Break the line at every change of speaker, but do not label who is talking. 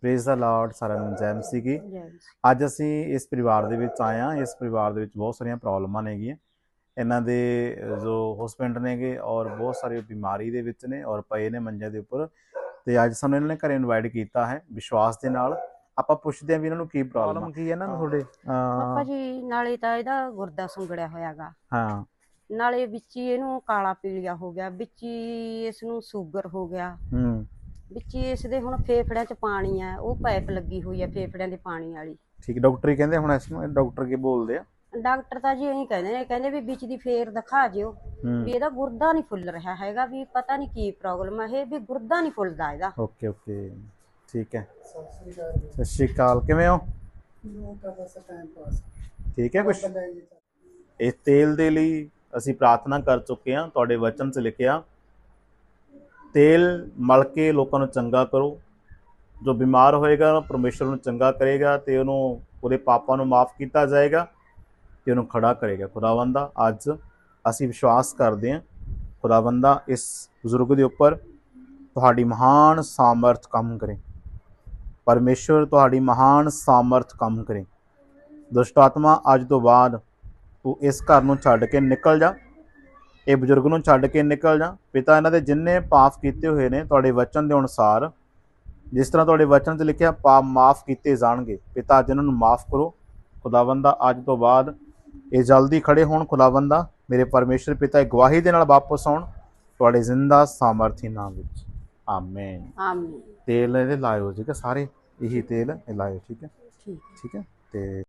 Praise the Lord ਸਾਰਿਆਂ ਨੂੰ ਜੈ ਮਸੀਹ ਕੀ
ਜੈ
ਅੱਜ ਅਸੀਂ ਇਸ ਪਰਿਵਾਰ ਦੇ ਵਿੱਚ ਆਏ ਹਾਂ। ਇਸ ਪਰਿਵਾਰ ਦੇ ਵਿੱਚ ਬਹੁਤ ਸਾਰੀਆਂ ਪ੍ਰੋਬਲਮਾਂ ਨੇਗੀਆਂ। ਇਹਨਾਂ ਦੇ ਜੋ ਹਸਬੈਂਡ ਨੇਗੇ ਔਰ ਬਹੁਤ ਸਾਰੇ ਬਿਮਾਰੀ ਦੇ ਵਿੱਚ ਨੇ ਔਰ ਪਏ ਨੇ ਮੰਜੇ ਦੇ ਉੱਪਰ। ਤੇ ਅੱਜ ਸਾਨੂੰ ਇਹਨਾਂ ਨੇ ਘਰੇ ਇਨਵਾਈਟ ਕੀਤਾ ਹੈ ਵਿਸ਼ਵਾਸ ਦੇ ਨਾਲ। ਆਪਾਂ ਪੁੱਛਦੇ ਹਾਂ ਵੀ ਇਹਨਾਂ ਨੂੰ ਕੀ ਪ੍ਰੋਬਲਮ ਕੀ ਹੈ ਇਹਨਾਂ ਨੂੰ ਤੁਹਾਡੇ?
ਪਾਪਾ ਜੀ ਨਾਲੇ ਤਾਂ ਇਹਦਾ ਗੁਰਦਾ ਸੁੰਗੜਿਆ ਹੋਇਆਗਾ
ਹਾਂ।
ਨਾਲੇ ਵਿੱਚ ਇਹਨੂੰ ਕਾਲਾ ਪੀਲੀਆ ਹੋ ਗਿਆ। ਵਿੱਚ ਇਸ ਨੂੰ ਸ਼ੂਗਰ ਹੋ ਗਿਆ।
ਹੂੰ।
ਵਿੱਚ ਇਸ ਦੇ ਹੁਣ ਫੇਫੜਿਆਂ 'ਚ ਪਾਣੀ ਆ ਉਹ ਪਾਈਪ ਲੱਗੀ ਹੋਈ ਆ ਫੇਫੜਿਆਂ ਦੇ ਪਾਣੀ ਵਾਲੀ।
ਠੀਕ ਡਾਕਟਰ ਹੀ ਕਹਿੰਦੇ ਹੁਣ ਇਸ ਨੂੰ ਡਾਕਟਰ ਕੀ ਬੋਲਦੇ ਆ?
ਡਾਕਟਰ ਤਾਂ ਜੀ ਇਹੀ ਕਹਿੰਦੇ ਨੇ ਕਹਿੰਦੇ ਵੀ ਵਿੱਚ ਦੀ ਫੇਰ ਦਿਖਾ ਜਿਓ ਵੀ ਇਹਦਾ ਗੁਰਦਾ ਨਹੀਂ ਫੁੱਲ ਰਿਹਾ ਹੈਗਾ ਵੀ ਪਤਾ ਨਹੀਂ ਕੀ ਪ੍ਰੋਬਲਮ ਹੈ ਇਹ ਵੀ ਗੁਰਦਾ ਨਹੀਂ ਫੁੱਲਦਾ ਇਹਦਾ।
ਓਕੇ ਓਕੇ ਠੀਕ ਹੈ। ਸਤਿ ਸ਼੍ਰੀ ਅਕਾਲ ਕਿਵੇਂ ਹੋ? ਠੀਕ ਹੈ ਕੁਛ? ਇਸ ਤੇਲ ਦੇ ਲਈ ਅਸੀਂ ਪ੍ਰਾਰਥਨਾ ਕਰ ਚੁੱਕੇ ਹਾਂ ਤੁਹਾਡੇ ਵਚਨ 'ਚ ਲਿਖਿਆ ਤੇਲ ਮਲ ਕੇ ਲੋਕਾਂ ਨੂੰ ਚੰਗਾ ਕਰੋ। ਜੋ ਬਿਮਾਰ ਹੋਏਗਾ ਉਹ ਪਰਮੇਸ਼ਰ ਨੂੰ ਚੰਗਾ ਕਰੇਗਾ ਤੇ ਉਹਨੂੰ, ਉਹਦੇ ਪਾਪਾਂ ਨੂੰ ਮਾਫ ਕੀਤਾ ਜਾਏਗਾ ਤੇ ਉਹਨੂੰ ਖੜਾ ਕਰੇਗਾ ਖੁਦਾਵੰਦਾ। ਅੱਜ ਅਸੀਂ ਵਿਸ਼ਵਾਸ ਕਰਦੇ ਹਾਂ, ਖੁਦਾਵੰਦਾ, ਇਸ ਬਜ਼ੁਰਗ ਦੇ ਉੱਪਰ ਤੁਹਾਡੀ ਮਹਾਨ ਸਾਮਰਥ ਕੰਮ ਕਰੇ। ਪਰਮੇਸ਼ਰ ਤੁਹਾਡੀ ਮਹਾਨ ਸਾਮਰਥ ਕੰਮ ਕਰੇ। ਦੁਸ਼ਟ ਆਤਮਾ ਅੱਜ ਤੋਂ ਬਾਅਦ ਤੂੰ ਇਸ ਘਰ ਨੂੰ ਛੱਡ ਕੇ ਨਿਕਲ ਜਾ। ਇਹ ਬਜ਼ੁਰਗ ਨੂੰ ਛੱਡ ਕੇ ਨਿਕਲ ਜਾ ਪਿਤਾ ਇਹਨਾਂ ਦੇ ਜਿੰਨੇ ਪਾਪ ਕੀਤੇ ਹੋਏ ਨੇ ਤੁਹਾਡੇ ਵਚਨ ਦੇ ਅਨੁਸਾਰ ਜਿਸ ਤਰ੍ਹਾਂ ਤੁਹਾਡੇ ਵਚਨ 'ਚ ਲਿਖਿਆ ਪਾਪ ਮਾਫ ਕੀਤੇ ਜਾਣਗੇ। ਪਿਤਾ ਇਹਨਾਂ ਨੂੰ ਮਾਫ ਕਰੋ। ਖੁਦਾਵੰਦਾ ਅੱਜ ਤੋਂ ਬਾਅਦ ਇਹ ਜਲਦੀ ਖੜੇ ਹੋਣ ਖੁਦਾਵੰਦਾ ਮੇਰੇ ਪਰਮੇਸ਼ਰ ਪਿਤਾ ਇਹ ਗਵਾਹੀ ਦੇ ਨਾਲ ਵਾਪਸ ਆਉਣ। ਤੁਹਾਡੇ ਜ਼ਿੰਦਾ ਸਾਮਰਥੀ ਨਾਮ ਵਿੱਚ। ਆਮੇਨ
ਆਮੀਨ
ਤੇਲ ਇਹਦੇ ਲਾਇਓ ਠੀਕ ਹੈ? ਸਾਰੇ ਇਹੀ ਤੇਲ ਇਹ ਲਾਇਓ ਠੀਕ ਹੈ?
ਠੀਕ।
ਠੀਕ ਹੈ? ਤੇ